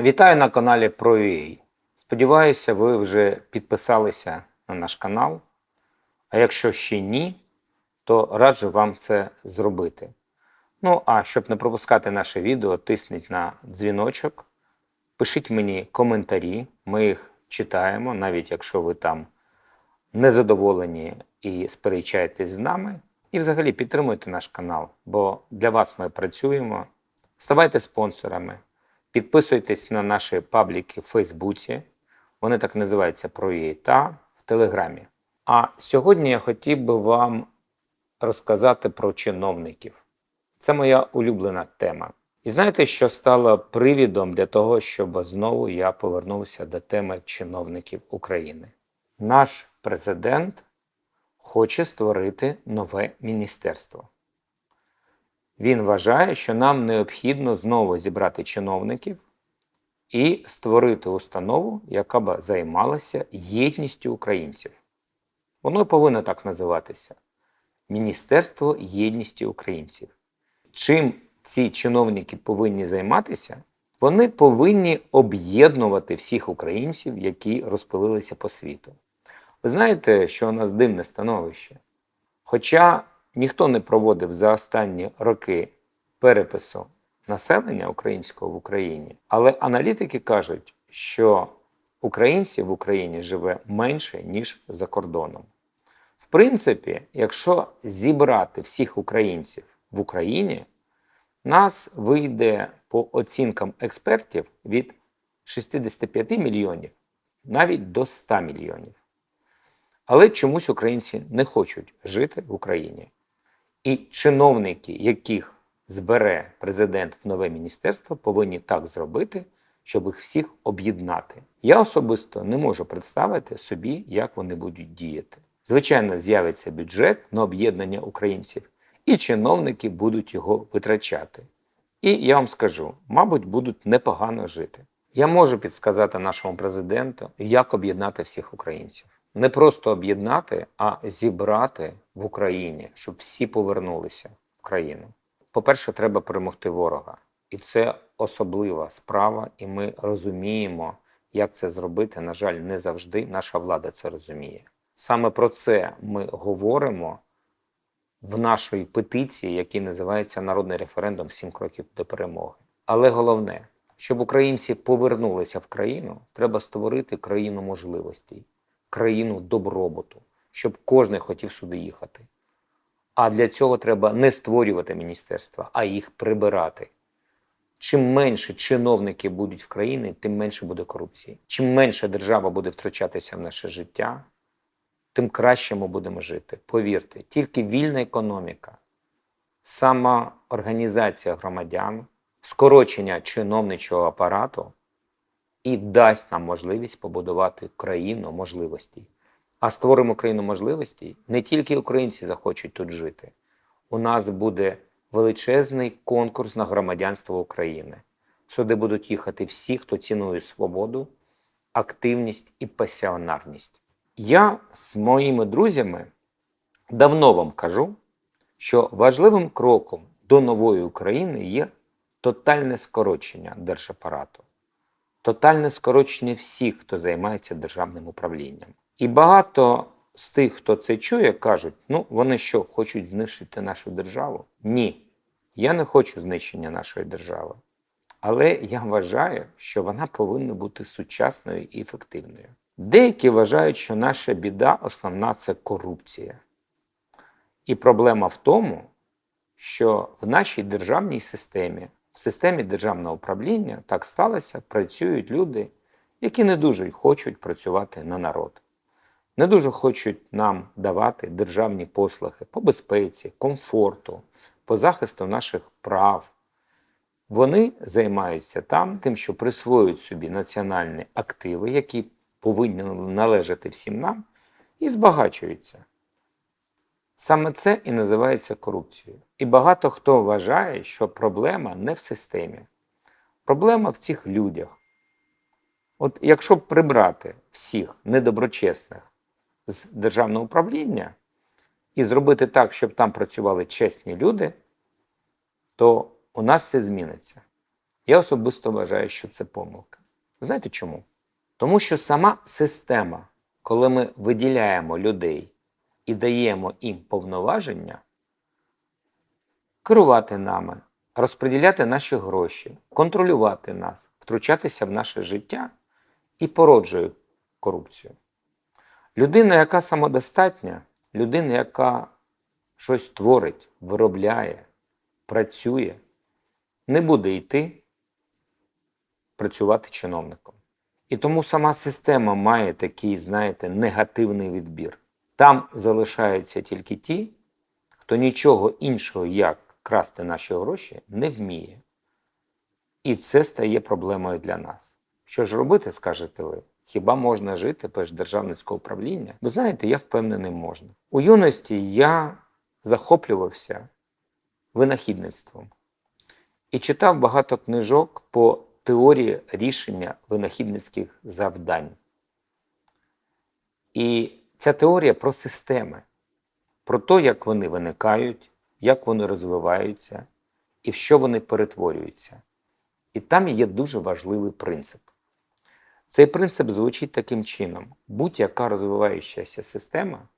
Вітаю на каналі ProUA. Сподіваюся, ви вже підписалися на наш канал. А якщо ще ні, то раджу вам це зробити. Ну, а щоб не пропускати наше відео, тисніть на дзвіночок, пишіть мені коментарі, ми їх читаємо, навіть якщо ви там незадоволені і сперечаєтесь з нами. І взагалі підтримуйте наш канал, бо для вас ми працюємо. Ставайте спонсорами, підписуйтесь на наші пабліки в Фейсбуці, вони так називаються ProUA, та в Телеграмі. А сьогодні я хотів би вам розказати про чиновників. Це моя улюблена тема. І знаєте, що стало привідом для того, щоб знову я повернувся до теми чиновників України? Наш президент хоче створити нове міністерство. Він вважає, що нам необхідно знову зібрати чиновників і створити установу, яка б займалася єдністю українців. Воно і повинно так називатися Міністерство єдності українців. Чим ці чиновники повинні займатися? Вони повинні об'єднувати всіх українців, які розпилилися по світу. Ви знаєте, що у нас дивне становище? Хоча ніхто не проводив за останні роки перепису населення українського в Україні, але аналітики кажуть, що українців в Україні живе менше, ніж за кордоном. В принципі, якщо зібрати всіх українців в Україні, нас вийде по оцінкам експертів від 65 мільйонів навіть до 100 мільйонів. Але чомусь українці не хочуть жити в Україні. І чиновники, яких збере президент в нове міністерство, повинні так зробити, щоб їх всіх об'єднати. Я особисто не можу представити собі, як вони будуть діяти. Звичайно, з'явиться бюджет на об'єднання українців, і чиновники будуть його витрачати. І я вам скажу, мабуть, будуть непогано жити. Я можу підсказати нашому президенту, як об'єднати всіх українців. Не просто об'єднати, а зібрати в Україні, щоб всі повернулися в країну. По-перше, треба перемогти ворога. І це особлива справа, і ми розуміємо, як це зробити. На жаль, не завжди наша влада це розуміє. Саме про це ми говоримо в нашій петиції, яка називається Народний референдум Сім кроків до перемоги. Але головне, щоб українці повернулися в країну, треба створити країну можливостей, країну добробуту, щоб кожен хотів сюди їхати. А для цього треба не створювати міністерства, а їх прибирати. Чим менше чиновники будуть в країні, тим менше буде корупції. Чим менше держава буде втручатися в наше життя, тим краще ми будемо жити. Повірте, тільки вільна економіка, самоорганізація громадян, скорочення чиновничого апарату і дасть нам можливість побудувати країну можливостей. А створимо країну можливостей, не тільки українці захочуть тут жити. У нас буде величезний конкурс на громадянство України. Сюди будуть їхати всі, хто цінує свободу, активність і пасіонарність. Я з моїми друзями давно вам кажу, що важливим кроком до нової України є тотальне скорочення держапарату, тотальне скорочення всіх, хто займається державним управлінням. І багато з тих, хто це чує, кажуть: ну вони що, хочуть знищити нашу державу? Ні. Я не хочу знищення нашої держави. Але я вважаю, що вона повинна бути сучасною і ефективною. Деякі вважають, що наша біда основна це корупція. І проблема в тому, що в нашій державній системі, в системі державного управління так сталося, працюють люди, які не дуже хочуть працювати на народ, не дуже хочуть нам давати державні послуги по безпеці, комфорту, по захисту наших прав. Вони займаються там тим, що присвоюють собі національні активи, які повинні належати всім нам, і збагачуються. Саме це і називається корупцією. І багато хто вважає, що проблема не в системі, проблема в цих людях. От якщо прибрати всіх недоброчесних з державного управління і зробити так, щоб там працювали чесні люди, то у нас все зміниться. Я особисто вважаю, що це помилка. Знаєте чому? Тому що сама система, коли ми виділяємо людей і даємо їм повноваження, керувати нами, розподіляти наші гроші, контролювати нас, втручатися в наше життя і породжує корупцію. Людина, яка самодостатня, людина, яка щось творить, виробляє, працює, не буде йти працювати чиновником. І тому сама система має такий, знаєте, негативний відбір. Там залишаються тільки ті, хто нічого іншого, як красти наші гроші, не вміє. І це стає проблемою для нас. Що ж робити, скажете ви? Хіба можна жити без державницького управління? Ви знаєте, я впевнений, можна. У юності я захоплювався винахідництвом і читав багато книжок по теорії рішення винахідницьких завдань. І ця теорія про системи, про те, як вони виникають, як вони розвиваються і в що вони перетворюються. І там є дуже важливий принцип. Цей принцип звучить таким чином: будь-яка розвиваючася система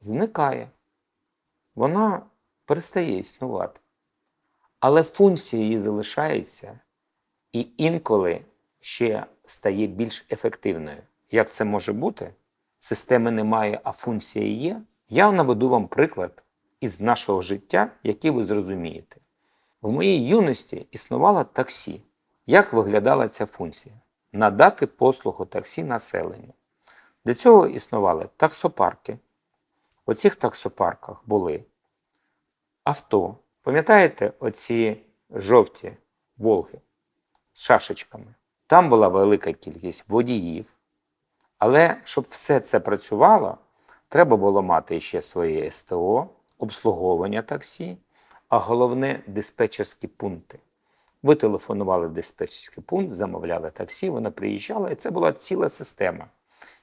зникає, вона перестає існувати. Але функція її залишається і інколи ще стає більш ефективною. Як це може бути? Системи немає, а функція є. Я наведу вам приклад із нашого життя, який ви зрозумієте. В моїй юності існувало таксі. Як виглядала ця функція? Надати послугу таксі населенню. Для цього існували таксопарки. У цих таксопарках були авто. Пам'ятаєте оці жовті Волги з шашечками? Там була велика кількість водіїв. Але щоб все це працювало, треба було мати ще своє СТО, обслуговування таксі, а головне диспетчерські пункти. Ви телефонували в диспетчерський пункт, замовляли таксі, воно приїжджало, і це була ціла система,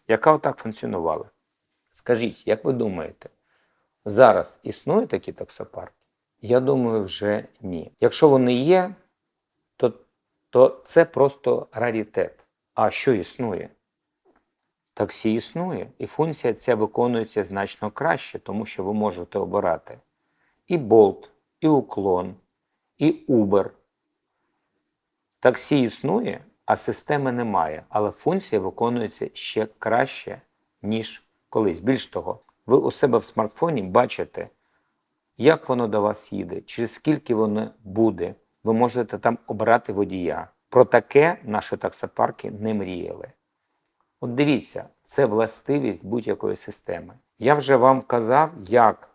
яка отак функціонувала. Скажіть, як ви думаєте, зараз існують такі таксопарки? Я думаю, вже ні. Якщо вони є, то, то це просто раритет. А що існує? Таксі існує, і функція ця виконується значно краще, тому що ви можете обирати і Bolt, і уклон, і Uber. Таксі існує, а системи немає, але функція виконується ще краще, ніж колись. Більш того, ви у себе в смартфоні бачите, як воно до вас їде, через скільки воно буде. Ви можете там обрати водія. Про таке наші таксопарки не мріяли. От дивіться, це властивість будь-якої системи. Я вже вам казав, як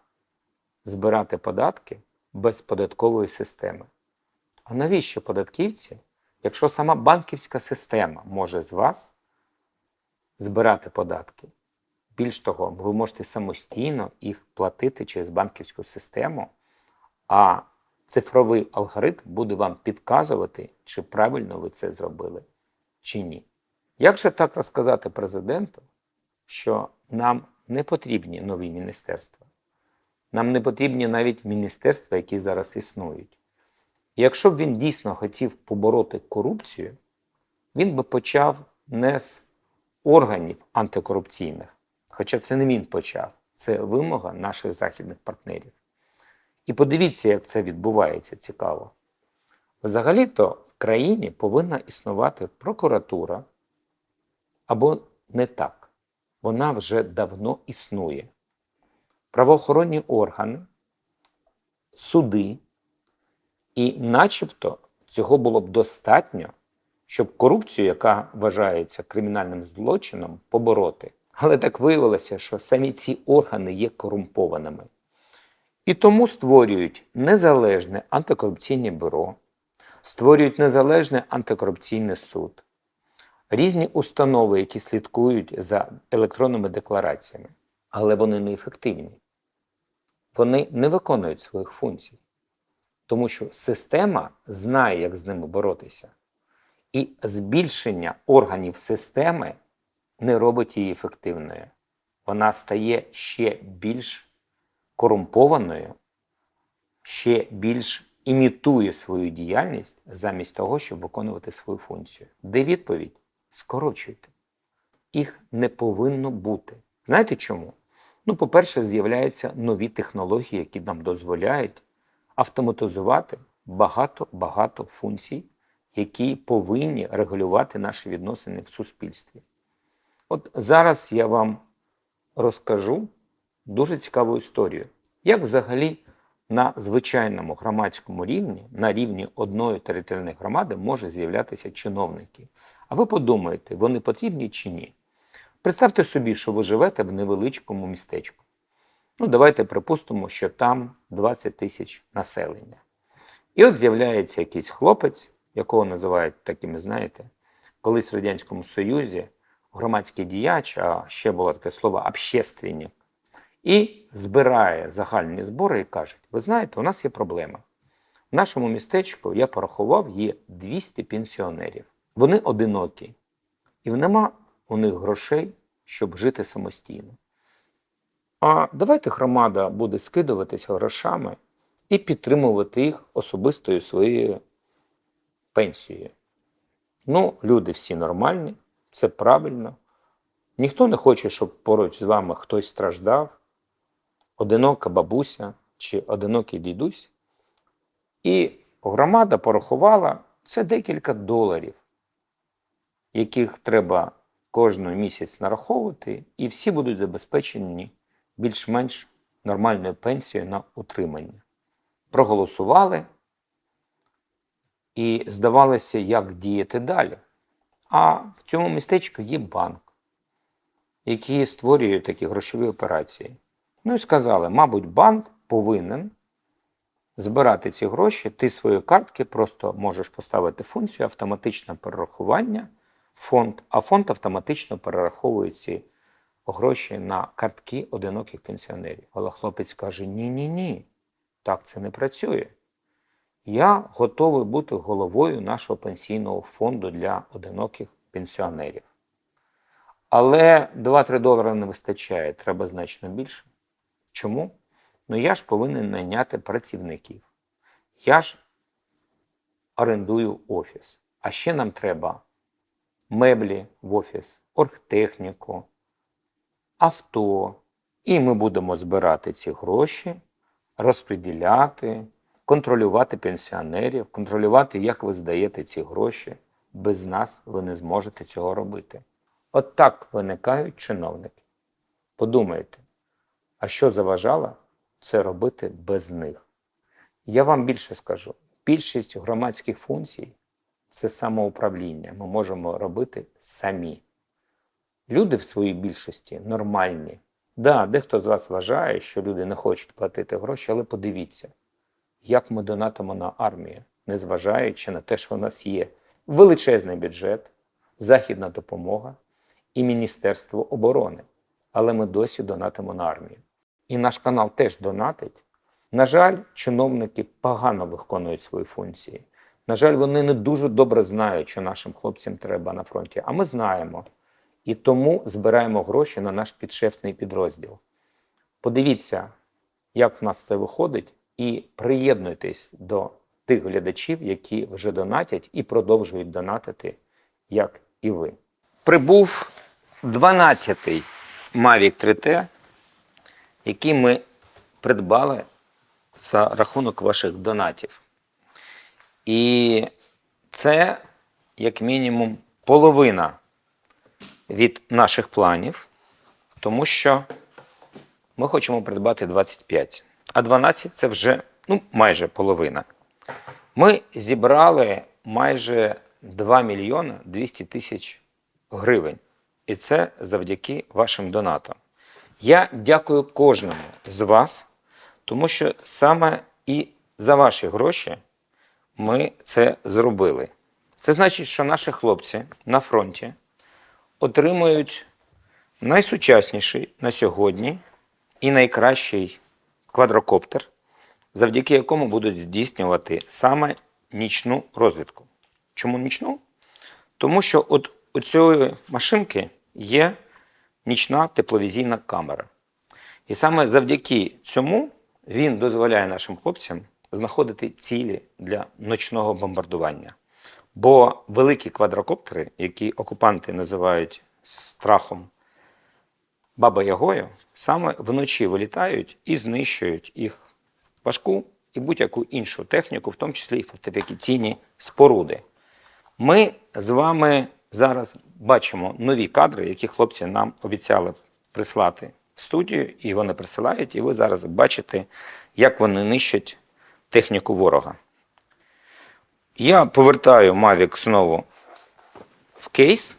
збирати податки без податкової системи. А навіщо податківці, якщо сама банківська система може з вас збирати податки? Більш того, ви можете самостійно їх платити через банківську систему, а цифровий алгоритм буде вам підказувати, чи правильно ви це зробили, чи ні. Як же так розказати президенту, що нам не потрібні нові міністерства? Нам не потрібні навіть міністерства, які зараз існують. Якщо б він дійсно хотів побороти корупцію, він би почав не з органів антикорупційних, хоча це не він почав, це вимога наших західних партнерів. І подивіться, як це відбувається цікаво. Взагалі-то в країні повинна існувати прокуратура. Або не так. Вона вже давно існує. Правоохоронні органи, суди, і начебто цього було б достатньо, щоб корупцію, яка вважається кримінальним злочином, побороти. Але так виявилося, що самі ці органи є корумпованими. І тому створюють незалежне антикорупційне бюро, створюють незалежний антикорупційний суд різні установи, які слідкують за електронними деклараціями, але вони неефективні. Вони не виконують своїх функцій, тому що система знає, як з ними боротися. І збільшення органів системи не робить її ефективною. Вона стає ще більш корумпованою, ще більш імітує свою діяльність замість того, щоб виконувати свою функцію. Де відповідь? Скорочуйте. Їх не повинно бути. Знаєте чому? Ну, по-перше, з'являються нові технології, які нам дозволяють автоматизувати багато-багато функцій, які повинні регулювати наші відносини в суспільстві. От зараз я вам розкажу дуже цікаву історію, як взагалі на звичайному громадському рівні, на рівні одної територіальної громади, може з'являтися чиновники. А ви подумаєте, вони потрібні чи ні? Представте собі, що ви живете в невеличкому містечку. Ну, давайте припустимо, що там 20 тисяч населення. І от з'являється якийсь хлопець, якого називають такими, знаєте, колись в Радянському Союзі громадський діяч, а ще було таке слово общественник, і збирає загальні збори і кажуть: ви знаєте, у нас є проблема. В нашому містечку я порахував, є 200 пенсіонерів. Вони одинокі, і нема у них грошей, щоб жити самостійно. А давайте громада буде скидуватися грошами і підтримувати їх особистою своєю пенсією. Ну, люди всі нормальні, це правильно. Ніхто не хоче, щоб поруч з вами хтось страждав, одинока бабуся чи одинокий дідусь. І громада порахувала це декілька доларів, яких треба кожен місяць нараховувати, і всі будуть забезпечені більш-менш нормальною пенсією на утримання. Проголосували і здавалося, як діяти далі. А в цьому містечку є банк, який створює такі грошові операції. Ну і сказали, мабуть, банк повинен збирати ці гроші, ти свої картки просто можеш поставити функцію автоматичне перерахування фонд, а фонд автоматично перераховує ці гроші на картки одиноких пенсіонерів. Але хлопець каже: ні-ні ні, так це не працює. Я готовий бути головою нашого пенсійного фонду для одиноких пенсіонерів. Але 2-3 долари не вистачає, треба значно більше. Чому? Ну я ж повинен найняти працівників. Я ж орендую офіс. А ще нам треба меблі в офіс, оргтехніку, авто. І ми будемо збирати ці гроші, розподіляти, контролювати пенсіонерів, контролювати, як ви здаєте ці гроші. Без нас ви не зможете цього робити. От так виникають чиновники. Подумайте, а що заважало це робити без них? Я вам більше скажу: більшість громадських функцій це самоуправління. Ми можемо робити самі. Люди в своїй більшості нормальні. Да, дехто з вас вважає, що люди не хочуть платити гроші, але подивіться, як ми донатимо на армію, незважаючи на те, що у нас є величезний бюджет, західна допомога і Міністерство оборони. Але ми досі донатимо на армію. І наш канал теж донатить. На жаль, чиновники погано виконують свої функції. На жаль, вони не дуже добре знають, що нашим хлопцям треба на фронті. А ми знаємо. І тому збираємо гроші на наш підшефний підрозділ. Подивіться, як в нас це виходить, і приєднуйтесь до тих глядачів, які вже донатять і продовжують донатити, як і ви. Прибув 12-й Mavic 3T, який ми придбали за рахунок ваших донатів. І це, як мінімум, половина від наших планів, тому що ми хочемо придбати 25, а 12 це вже ну, майже половина. Ми зібрали майже 2 мільйони 200 тисяч гривень. І це завдяки вашим донатам. Я дякую кожному з вас, тому що саме і за ваші гроші ми це зробили. Це значить, що наші хлопці на фронті отримують найсучасніший на сьогодні і найкращий квадрокоптер, завдяки якому будуть здійснювати саме нічну розвідку. Чому нічну? Тому що от у цієї машинки є нічна тепловізійна камера. І саме завдяки цьому він дозволяє нашим хлопцям знаходити цілі для ночного бомбардування. Бо великі квадрокоптери, які окупанти називають страхом Баба Ягою, саме вночі вилітають і знищують їх важку і будь-яку іншу техніку, в тому числі і фортифікаційні споруди. Ми з вами зараз бачимо нові кадри, які хлопці нам обіцяли прислати в студію, і вони присилають, і ви зараз бачите, як вони нищать техніку ворога. Я повертаю Mavic знову в кейс,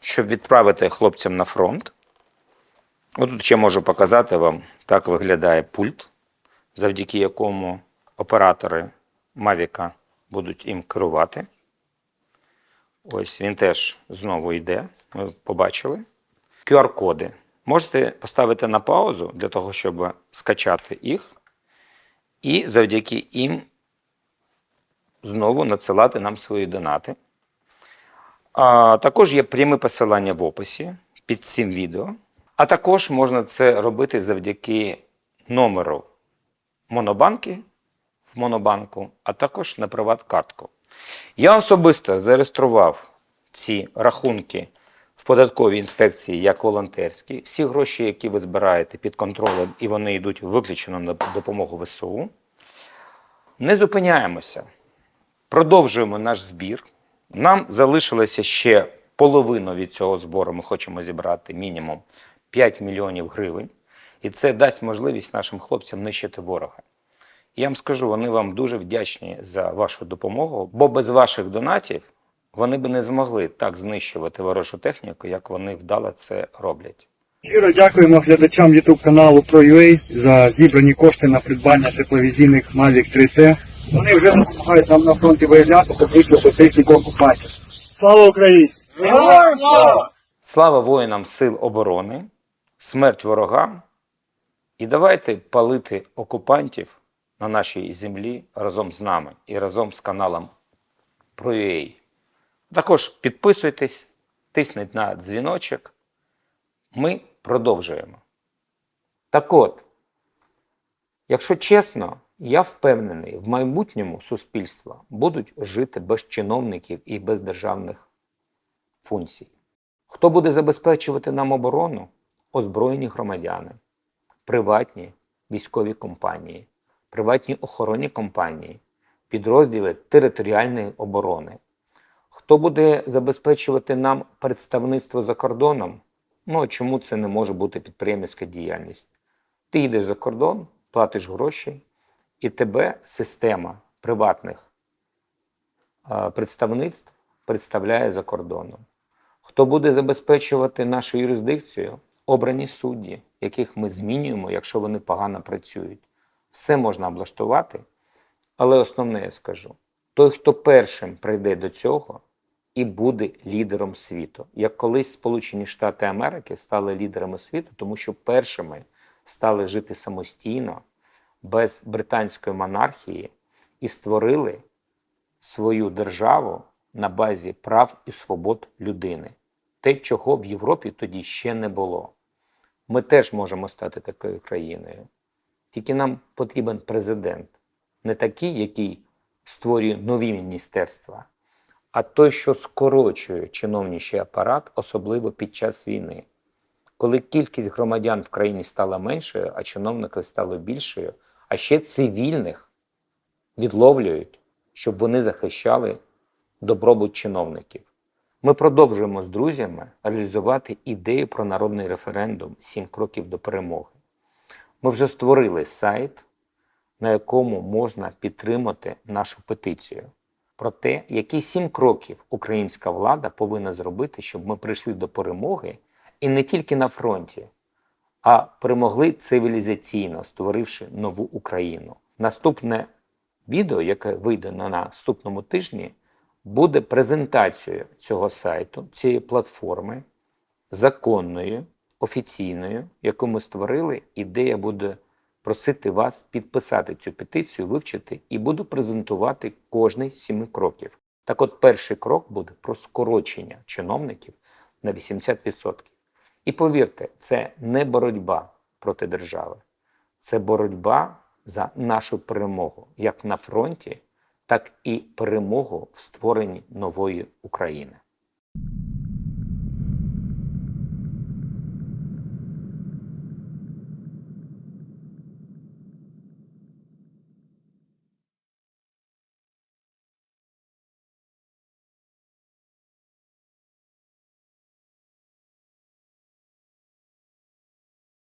щоб відправити хлопцям на фронт. Отут ще можу показати вам, так виглядає пульт, завдяки якому оператори Mavic будуть їм керувати. Ось він теж знову йде. Ми побачили. QR-коди. Можете поставити на паузу для того, щоб скачати їх, і завдяки їм знову надсилати нам свої донати. А також є пряме посилання в описі під цим відео. А також можна це робити завдяки номеру Монобанки в Монобанку, а також на приват-картку. Я особисто зареєстрував ці рахунки в податковій інспекції як волонтерські. Всі гроші, які ви збираєте під контролем, і вони йдуть виключно на допомогу ВСУ. Не зупиняємося. Продовжуємо наш збір. Нам залишилося ще половину від цього збору. Ми хочемо зібрати мінімум 5 мільйонів гривень. І це дасть можливість нашим хлопцям нищити ворога. Я вам скажу, вони вам дуже вдячні за вашу допомогу, бо без ваших донатів вони би не змогли так знищувати ворожу техніку, як вони вдало це роблять. Щиро дякуємо глядачам YouTube каналу ProUA за зібрані кошти на придбання тепловізійних Mavic 3T. Вони вже допомагають нам на фронті виявляти та знищувати техніку окупантів. Слава Україні! Героям слава! Слава воїнам Сил оборони, смерть ворогам. І давайте палити окупантів на нашій землі разом з нами і разом з каналом ProUA. Також підписуйтесь, тисніть на дзвіночок. Ми продовжуємо. Так от, якщо чесно, я впевнений, в майбутньому суспільства будуть жити без чиновників і без державних функцій. Хто буде забезпечувати нам оборону? Озброєні громадяни, приватні військові компанії, приватні охоронні компанії, підрозділи територіальної оборони. Хто буде забезпечувати нам представництво за кордоном? Ну, чому це не може бути підприємницька діяльність? Ти їдеш за кордон, платиш гроші, і тебе система приватних е, представництв представляє за кордоном. Хто буде забезпечувати нашу юрисдикцію? Обрані судді, яких ми змінюємо, якщо вони погано працюють. Все можна облаштувати, але основне я скажу: той, хто першим прийде до цього і буде лідером світу, як колись Сполучені Штати Америки стали лідерами світу, тому що першими стали жити самостійно, без британської монархії і створили свою державу на базі прав і свобод людини. Те, чого в Європі тоді ще не було. Ми теж можемо стати такою країною. Тільки нам потрібен президент, не такий, який створює нові міністерства, а той, що скорочує чиновничий апарат, особливо під час війни. Коли кількість громадян в країні стала меншою, а чиновників стало більшою, а ще цивільних відловлюють, щоб вони захищали добробут чиновників. Ми продовжуємо з друзями реалізувати ідею про народний референдум «Сім кроків до перемоги. Ми вже створили сайт, на якому можна підтримати нашу петицію про те, які сім кроків українська влада повинна зробити, щоб ми прийшли до перемоги і не тільки на фронті, а перемогли цивілізаційно, створивши нову Україну. Наступне відео, яке вийде на наступному тижні, буде презентацією цього сайту, цієї платформи, законною, офіційною, яку ми створили, і де я буду просити вас підписати цю петицію, вивчити і буду презентувати кожний з сіми кроків. Так от перший крок буде про скорочення чиновників на 80%. І повірте, це не боротьба проти держави, це боротьба за нашу перемогу як на фронті, так і перемогу в створенні нової України.